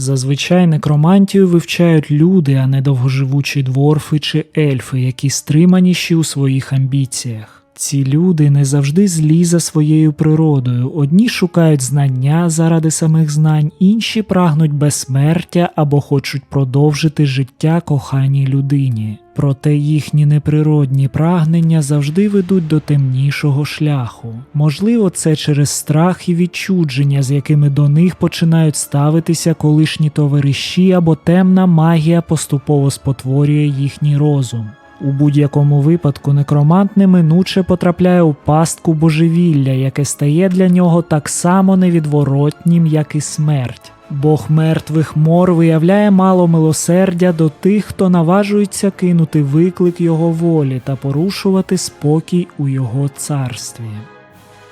Зазвичай некромантію вивчають люди, а не довгоживучі дворфи чи ельфи, які стриманіші у своїх амбіціях. Ці люди не завжди злі за своєю природою. Одні шукають знання заради самих знань, інші прагнуть безсмертя або хочуть продовжити життя коханій людині. Проте їхні неприродні прагнення завжди ведуть до темнішого шляху. Можливо, це через страх і відчудження, з якими до них починають ставитися колишні товариші, або темна магія поступово спотворює їхній розум. У будь-якому випадку некромант неминуче потрапляє у пастку божевілля, яке стає для нього так само невідворотнім, як і смерть. Бог мертвих мор виявляє мало милосердя до тих, хто наважується кинути виклик його волі та порушувати спокій у його царстві.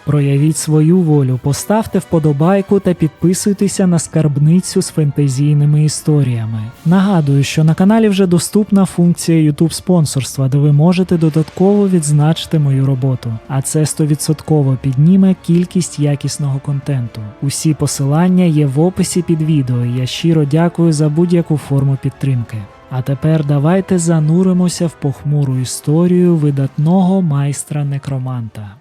Проявіть свою волю, поставте вподобайку та підписуйтеся на скарбницю з фентезійними історіями. Нагадую, що на каналі вже доступна функція YouTube спонсорства, де ви можете додатково відзначити мою роботу, а це 100% підніме кількість якісного контенту. Усі посилання є в описі під відео. і Я щиро дякую за будь-яку форму підтримки. А тепер давайте зануримося в похмуру історію видатного майстра некроманта.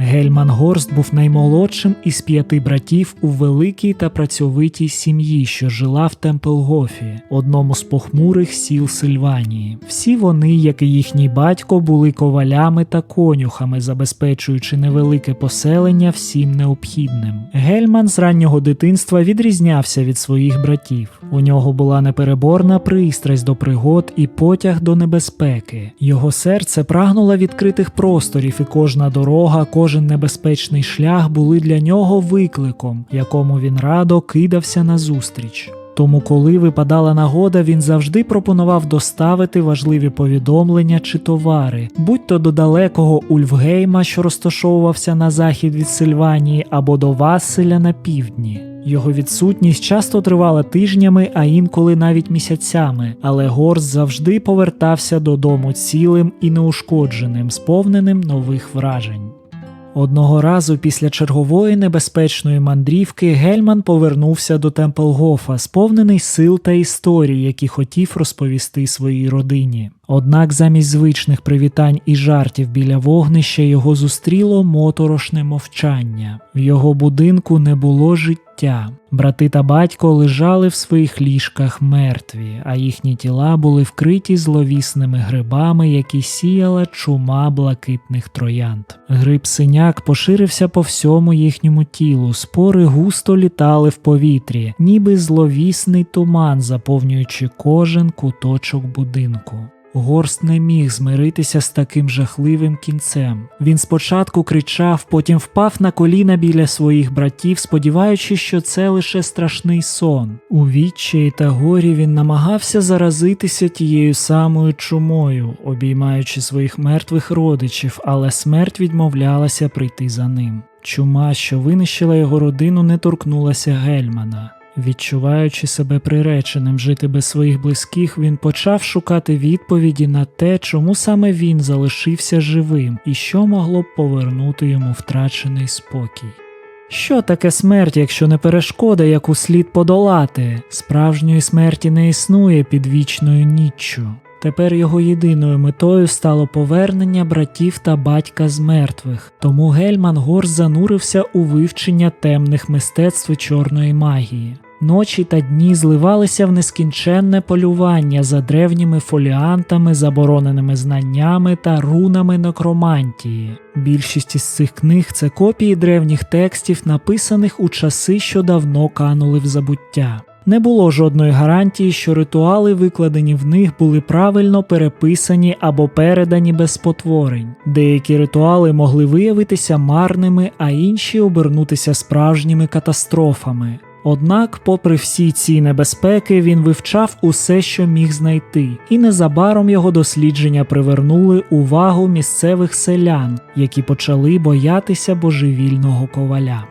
Гельман Горст був наймолодшим із п'яти братів у великій та працьовитій сім'ї, що жила в Темплгофі, одному з похмурих сіл Сильванії. Всі вони, як і їхній батько, були ковалями та конюхами, забезпечуючи невелике поселення всім необхідним. Гельман з раннього дитинства відрізнявся від своїх братів. У нього була непереборна пристрасть до пригод і потяг до небезпеки. Його серце прагнуло відкритих просторів, і кожна дорога, кожен небезпечний шлях були для нього викликом, якому він радо кидався назустріч. Тому, коли випадала нагода, він завжди пропонував доставити важливі повідомлення чи товари, будь то до далекого Ульфгейма, що розташовувався на захід від Сильванії, або до Василя на півдні. Його відсутність часто тривала тижнями, а інколи навіть місяцями, але Горс завжди повертався додому цілим і неушкодженим, сповненим нових вражень. Одного разу після чергової небезпечної мандрівки Гельман повернувся до Темплгофа, сповнений сил та історій, які хотів розповісти своїй родині. Однак замість звичних привітань і жартів біля вогнища його зустріло моторошне мовчання. В його будинку не було життя. Брати та батько лежали в своїх ліжках мертві, а їхні тіла були вкриті зловісними грибами, які сіяла чума блакитних троянд. Гриб синяк поширився по всьому їхньому тілу, спори густо літали в повітрі, ніби зловісний туман, заповнюючи кожен куточок будинку. Горст не міг змиритися з таким жахливим кінцем. Він спочатку кричав, потім впав на коліна біля своїх братів, сподіваючись, що це лише страшний сон. У відчаї та горі він намагався заразитися тією самою чумою, обіймаючи своїх мертвих родичів, але смерть відмовлялася прийти за ним. Чума, що винищила його родину, не торкнулася Гельмана. Відчуваючи себе приреченим жити без своїх близьких, він почав шукати відповіді на те, чому саме він залишився живим і що могло б повернути йому втрачений спокій. Що таке смерть, якщо не перешкода, яку слід подолати? Справжньої смерті не існує під вічною ніччю. Тепер його єдиною метою стало повернення братів та батька з мертвих, тому Гельман Горс занурився у вивчення темних мистецтв чорної магії. Ночі та дні зливалися в нескінченне полювання за древніми фоліантами, забороненими знаннями та рунами некромантії. Більшість із цих книг це копії древніх текстів, написаних у часи, що давно канули в забуття. Не було жодної гарантії, що ритуали, викладені в них, були правильно переписані або передані без спотворень. Деякі ритуали могли виявитися марними, а інші обернутися справжніми катастрофами. Однак, попри всі ці небезпеки, він вивчав усе, що міг знайти, і незабаром його дослідження привернули увагу місцевих селян, які почали боятися божевільного коваля.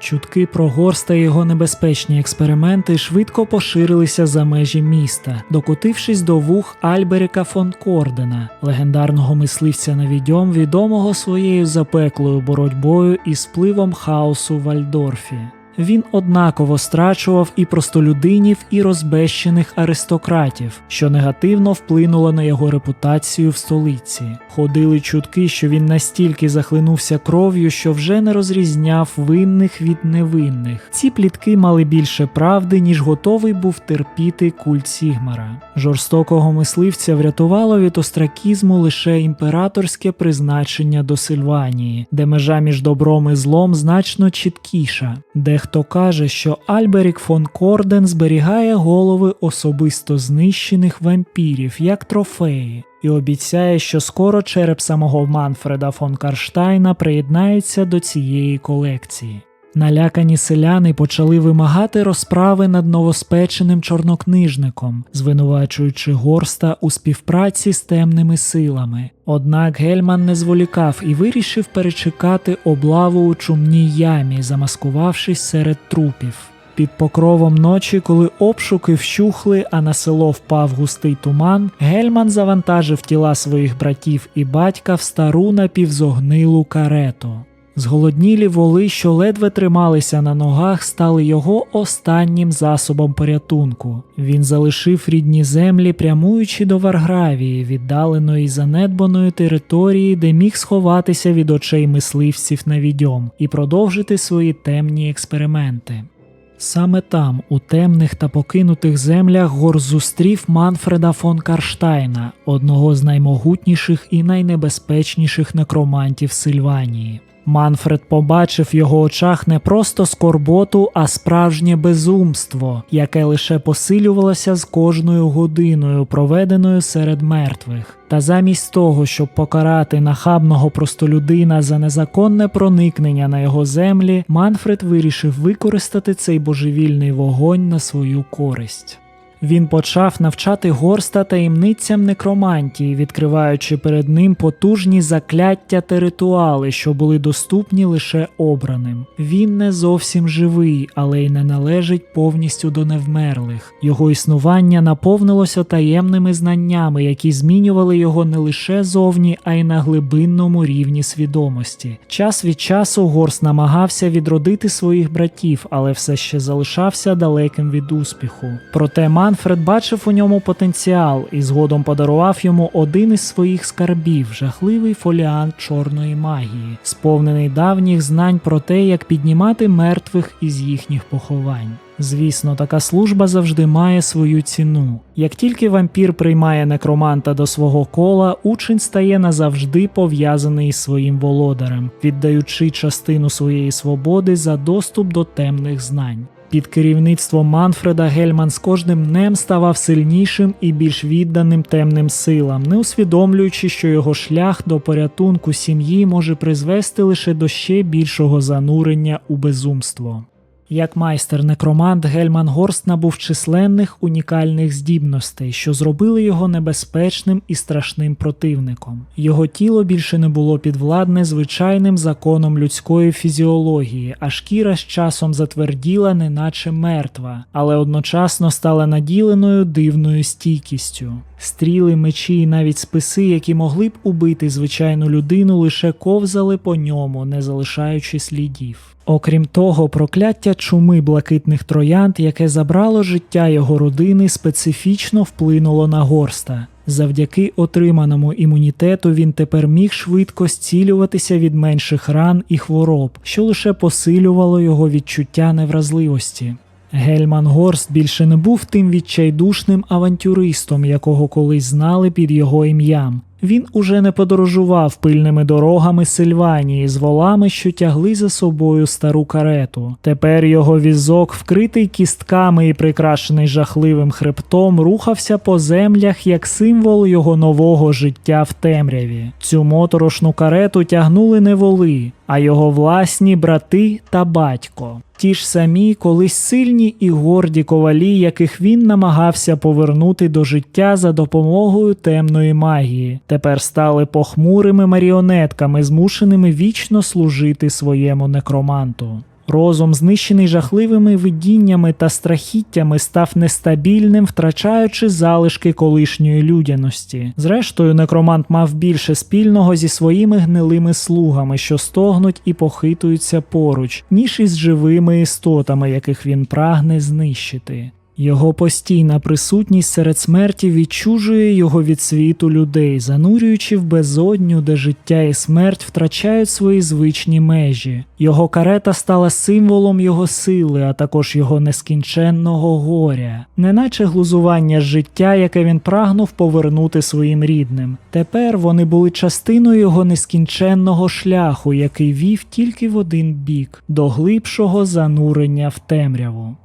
Чутки про Горст та його небезпечні експерименти швидко поширилися за межі міста, докотившись до вух Альберика фон Кордена, легендарного мисливця на відьом, відомого своєю запеклою боротьбою із впливом хаосу в Вальдорфі. Він однаково страчував і простолюдинів, і розбещених аристократів, що негативно вплинуло на його репутацію в столиці. Ходили чутки, що він настільки захлинувся кров'ю, що вже не розрізняв винних від невинних. Ці плітки мали більше правди, ніж готовий був терпіти культ Сігмара. Жорстокого мисливця врятувало від остракізму лише імператорське призначення до Сильванії, де межа між добром і злом значно чіткіша. Дехто каже, що Альберік фон Корден зберігає голови особисто знищених вампірів як трофеї. І обіцяє, що скоро череп самого Манфреда фон Карштайна приєднається до цієї колекції. Налякані селяни почали вимагати розправи над новоспеченим чорнокнижником, звинувачуючи горста у співпраці з темними силами. Однак Гельман не зволікав і вирішив перечекати облаву у чумній ямі, замаскувавшись серед трупів. Під покровом ночі, коли обшуки вщухли, а на село впав густий туман, Гельман завантажив тіла своїх братів і батька в стару напівзогнилу карету. Зголоднілі воли, що ледве трималися на ногах, стали його останнім засобом порятунку. Він залишив рідні землі, прямуючи до Варгравії, віддаленої занедбаної території, де міг сховатися від очей мисливців на відьом і продовжити свої темні експерименти. Саме там, у темних та покинутих землях, Гор зустрів Манфреда фон Карштайна, одного з наймогутніших і найнебезпечніших некромантів Сильванії. Манфред побачив в його очах не просто скорботу, а справжнє безумство, яке лише посилювалося з кожною годиною, проведеною серед мертвих. Та замість того, щоб покарати нахабного простолюдина за незаконне проникнення на його землі, Манфред вирішив використати цей божевільний вогонь на свою користь. Він почав навчати горста таємницям некромантії, відкриваючи перед ним потужні закляття та ритуали, що були доступні лише обраним. Він не зовсім живий, але й не належить повністю до невмерлих. Його існування наповнилося таємними знаннями, які змінювали його не лише зовні, а й на глибинному рівні свідомості. Час від часу Горст намагався відродити своїх братів, але все ще залишався далеким від успіху. Проте Манфред бачив у ньому потенціал і згодом подарував йому один із своїх скарбів жахливий фоліант чорної магії, сповнений давніх знань про те, як піднімати мертвих із їхніх поховань. Звісно, така служба завжди має свою ціну. Як тільки вампір приймає некроманта до свого кола, учень стає назавжди пов'язаний із своїм володарем, віддаючи частину своєї свободи за доступ до темних знань. Під керівництвом Манфреда Гельман з кожним днем ставав сильнішим і більш відданим темним силам, не усвідомлюючи, що його шлях до порятунку сім'ї може призвести лише до ще більшого занурення у безумство. Як майстер некромант Гельман Горст набув численних унікальних здібностей, що зробили його небезпечним і страшним противником. Його тіло більше не було підвладне звичайним законом людської фізіології, а шкіра з часом затверділа, неначе мертва, але одночасно стала наділеною дивною стійкістю. Стріли, мечі і навіть списи, які могли б убити звичайну людину, лише ковзали по ньому, не залишаючи слідів. Окрім того, прокляття чуми блакитних троянд, яке забрало життя його родини, специфічно вплинуло на горста. Завдяки отриманому імунітету він тепер міг швидко зцілюватися від менших ран і хвороб, що лише посилювало його відчуття невразливості. Гельман Горст більше не був тим відчайдушним авантюристом, якого колись знали під його ім'ям. Він уже не подорожував пильними дорогами Сильванії з волами, що тягли за собою стару карету. Тепер його візок, вкритий кістками і прикрашений жахливим хребтом, рухався по землях як символ його нового життя в темряві. Цю моторошну карету тягнули не воли, а його власні брати та батько. Ті ж самі, колись сильні і горді ковалі, яких він намагався повернути до життя за допомогою темної магії, тепер стали похмурими маріонетками, змушеними вічно служити своєму некроманту. Розум, знищений жахливими видіннями та страхіттями, став нестабільним, втрачаючи залишки колишньої людяності. Зрештою, некромант мав більше спільного зі своїми гнилими слугами, що стогнуть і похитуються поруч, ніж із живими істотами, яких він прагне знищити. Його постійна присутність серед смерті відчужує його від світу людей, занурюючи в безодню, де життя і смерть втрачають свої звичні межі. Його карета стала символом його сили, а також його нескінченного горя, неначе глузування життя, яке він прагнув повернути своїм рідним. Тепер вони були частиною його нескінченного шляху, який вів тільки в один бік до глибшого занурення в темряву.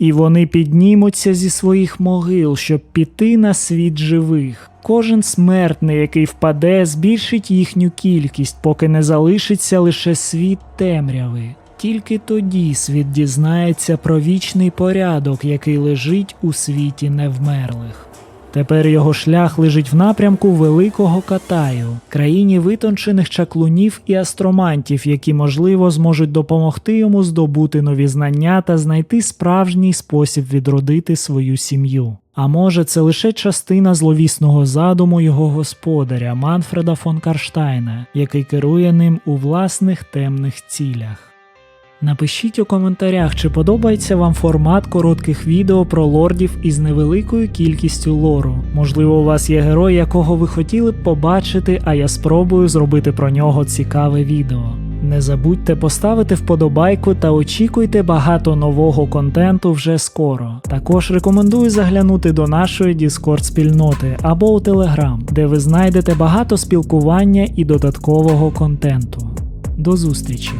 І вони піднімуться зі своїх могил, щоб піти на світ живих. Кожен смертний, який впаде, збільшить їхню кількість, поки не залишиться лише світ темряви. Тільки тоді світ дізнається про вічний порядок, який лежить у світі невмерлих. Тепер його шлях лежить в напрямку Великого Катаю, країні витончених чаклунів і астромантів, які, можливо, зможуть допомогти йому здобути нові знання та знайти справжній спосіб відродити свою сім'ю. А може, це лише частина зловісного задуму його господаря Манфреда фон Карштайна, який керує ним у власних темних цілях. Напишіть у коментарях, чи подобається вам формат коротких відео про лордів із невеликою кількістю лору. Можливо, у вас є герой, якого ви хотіли б побачити, а я спробую зробити про нього цікаве відео. Не забудьте поставити вподобайку та очікуйте багато нового контенту вже скоро. Також рекомендую заглянути до нашої Discord спільноти або у Telegram, де ви знайдете багато спілкування і додаткового контенту. До зустрічі!